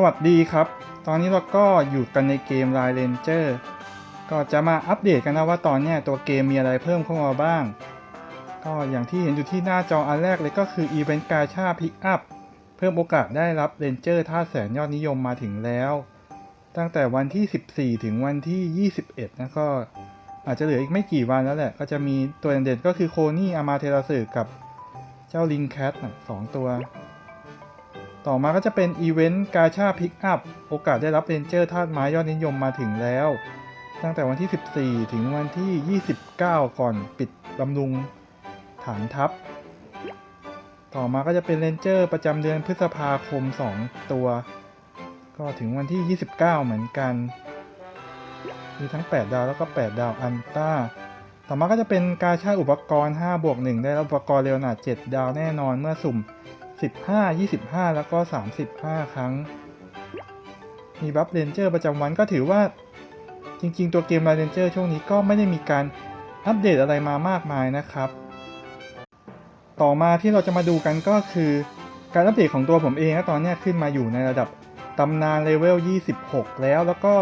สวัสดีครับ ตอนนี้เราก็อยู่กันในเกม Line Ranger ก็จะมาอัปเดตกันนะว่าตอนนี้ตัวเกมมีอะไรเพิ่มเข้ามาบ้าง ก็อย่างที่เห็นอยู่ที่หน้าจออันแรกเลยก็คืออีเวนต์กาชาพิกอัพเพิ่มโอกาสได้รับเรนเจอร์ท่าแสนยอดนิยมมาถึงแล้ว ตั้งแต่วันที่ 14 ถึงวันที่ 21 นะก็อาจจะเหลืออีกไม่กี่วันแล้วแหละ ก็จะมีตัวเด่นๆก็คือโคนี่อามาเทราสึกับเจ้าลิงแคทสองตัว ต่อมาก็จะเป็นอีเวนต์กาชาพิกอัพโอกาสได้รับเรนเจอร์ธาตุไม้ยอดนิยมมาถึงแล้ว ตั้งแต่วันที่ 14 ถึงวันที่ 29 ก่อนปิดบำรุงฐานทัพ ต่อมาก็จะเป็นเรนเจอร์ประจำเดือนพฤษภาคม 2 ตัว ก็ถึงวันที่ 29 เหมือนกัน มีทั้ง 8 ดาวแล้วก็ 8 ดาวอันต้าต่อมาก็จะเป็นกาชาอุปกรณ์5บวก1ได้รับอุปกรณ์เรวนาด7ดาวแน่นอนเมื่อสุ่ม 15 25 แล้วก็ 35 ครั้ง มีบัฟเรนเจอร์ประจำวันก็ถือว่าจริง ๆ ตัวเกม r ร n เจอร์ช่วงนี้ก็ไม่ได้มีการอัปเดตอะไรมามากมายนะครับ ต่อมาที่เราจะมาดูกันก็คือ การอัปเดตของตัวผมเองนะตอนนี้ขึ้นมาอยู่ในระดับตำนานเลเวล 26 แล้วแล้วก็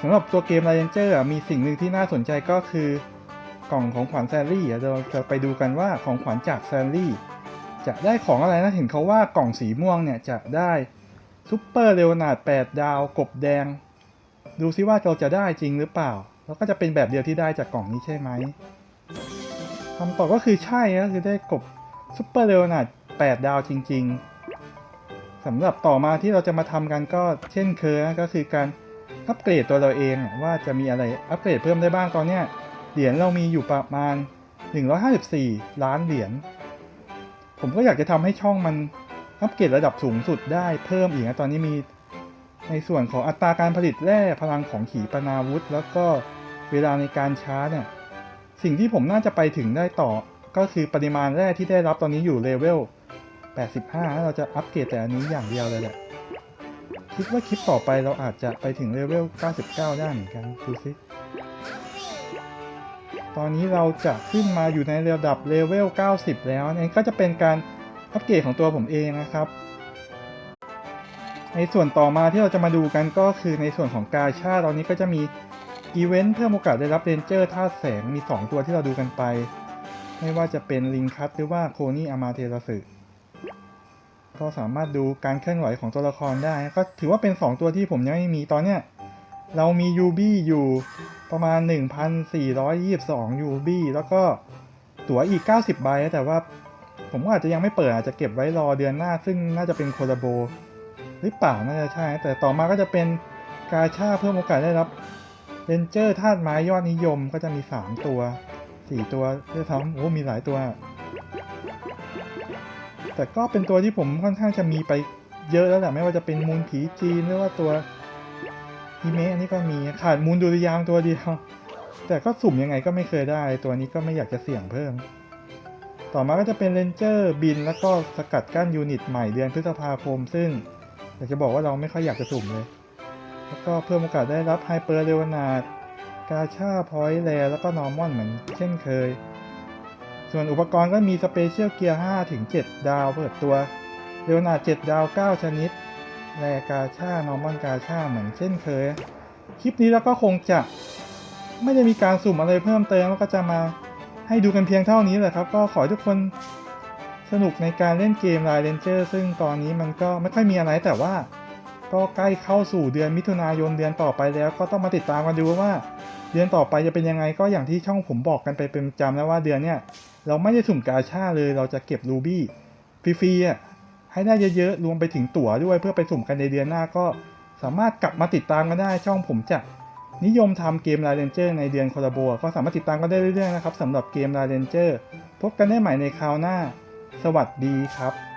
สำหรับตัวเกม r ร n เจอร์มีสิ่งหนึ่งที่น่าสนใจก็คือกล่องของขวัญแซลลี่เดี๋ยวเราจะไปดูกันว่าของขวัญจากแซลลี่ จะได้ของอะไรนะ เห็นเขาว่ากล่องสีม่วงเนี่ยจะได้ซุปเปอร์เรวนาด8ดาวกบแดง ดูซิว่าเราจะได้จริงหรือเปล่า แล้วก็จะเป็นแบบเดียวที่ได้จากกล่องนี้ใช่ไหมคำตอบก็คือใช่ก็คือได้กบซุปเปอร์เรวนาด8ดาวจริง ๆสำหรับต่อมาที่เราจะมาทำกันก็เช่นเคยนะก็คือการอัปเกรดตัวเราเองว่าจะมีอะไรอัปเกรดเพิ่มได้บ้างตอนเนี้ยเหรียญเรามีอยู่ประมาณ 154 ล้านเหรียญ ผมก็อยากจะทำให้ช่องมันอัปเกรดระดับสูงสุดได้เพิ่มอีกนะตอนนี้มีในส่วนของอัตราการผลิตแร่พลังของขีปนาวุธ แล้วก็เวลาในการชาร์จเนี่ยสิ่งที่ผมน่าจะไปถึงได้ต่อก็คือปริมาณแร่ที่ได้รับตอนนี้อยู่เลเวล 85 เราจะอัปเกรดแต่อันนี้อย่างเดียวเลยแหละคิดว่าคลิปต่อไปเราอาจจะไปถึงเลเวล 99 ได้เหมือนกันดูสิ ตอนนี้เราจะขึ้นมาอยู่ในระดับเลเวล 90 แล้วนี่ก็จะเป็นการอัปเกรดของตัวผมเองนะครับ ในส่วนต่อมาที่เราจะมาดูกันก็คือในส่วนของกาชาตอนนี้ก็จะมีอีเวนต์เพิ่มโอกาสได้รับเรนเจอร์ธาตุแสงมี 2 ตัวที่เราดูกันไป ไม่ว่าจะเป็นลิงคัตหรือว่าโคนี่อามาเทราสึก็สามารถดูการเคลื่อนไหวของตัวละครได้ ก็ถือว่าเป็น 2 ตัวที่ผมยังไม่มีตอนเนี้ย เรามียูบี้อยู่ประมาณ 1,422 UB แล้วก็ตั๋วอีก 90 ใบ แต่ว่าผมก็อาจจะยังไม่เปิดอาจจะเก็บไว้รอเดือนหน้า ซึ่งน่าจะเป็นโคลาโบหรือเปล่าน่าจะใช่ แต่ต่อมาก็จะเป็นกาชาเพิ่มโอกาสได้รับเรนเจอร์ธาตุไม้ยอดนิยมก็จะมี 3 ตัว 4 ตัวด้วยซ้ำโอ้มีหลายตัว แต่ก็เป็นตัวที่ผมค่อนข้างจะมีไปเยอะแล้วแหละไม่ว่าจะเป็นมูลผีจีนหรือว่าตัว ฮิเมะอันนี้ก็มีขาดมูลดุริยางตัวเดียว แต่ก็สุ่มยังไงก็ไม่เคยได้ ตัวนี้ก็ไม่อยากจะเสี่ยงเพิ่ม ต่อมาก็จะเป็นเรนเจอร์บิน แล้วก็สกัดกั้นยูนิตใหม่เดือนพฤษภาคม ซึ่งอยากจะบอกว่าเราไม่ค่อยอยากจะสุ่มเลย แล้วก็เพิ่มโอกาสได้รับไฮเปอร์เรวนาดกาชาพอยต์แลแล้วก็นอร์มอนเหมือนเช่นเคย ส่วนอุปกรณ์ก็มีสเปเชียลเกียร์5ถึง 7 ดาวเปิดตัวเรวนาด7ดาว 9 ชนิด แรกาชานอร์มอนกาชาเหมือนเช่นเคย คลิปนี้เราก็คงจะไม่ได้มีการสุ่มอะไรเพิ่มเติมแล้วก็จะมาให้ดูกันเพียงเท่านี้แหละครับ ก็ขอให้ทุกคนสนุกในการเล่นเกม Line Ranger ซึ่งตอนนี้มันก็ไม่ค่อยมีอะไรแต่ว่า ก็ใกล้เข้าสู่เดือนมิถุนายนเดือนต่อไปแล้ว ก็ต้องมาติดตามกันดูว่า เดือนต่อไปจะเป็นยังไงก็อย่างที่ช่องผมบอกกันไปเป็นประจำแล้วว่าเดือนเนี้ยเราไม่ได้สุ่มกาชาเลยเราจะเก็บรูบี้ฟรีๆอะ ให้ได้เยอะๆ รวมไปถึงตั๋วด้วยเพื่อไปสุ่มกันในเดือนหน้าก็สามารถกลับมาติดตามกันได้ช่องผมจะนิยมทำเกมไลเดนเจอร์ในเดือนคอลาโบก็สามารถติดตามกันได้เรื่อยๆนะครับสำหรับเกมไลเดนเจอร์พบกันได้ใหม่ในคราวหน้า สวัสดีครับ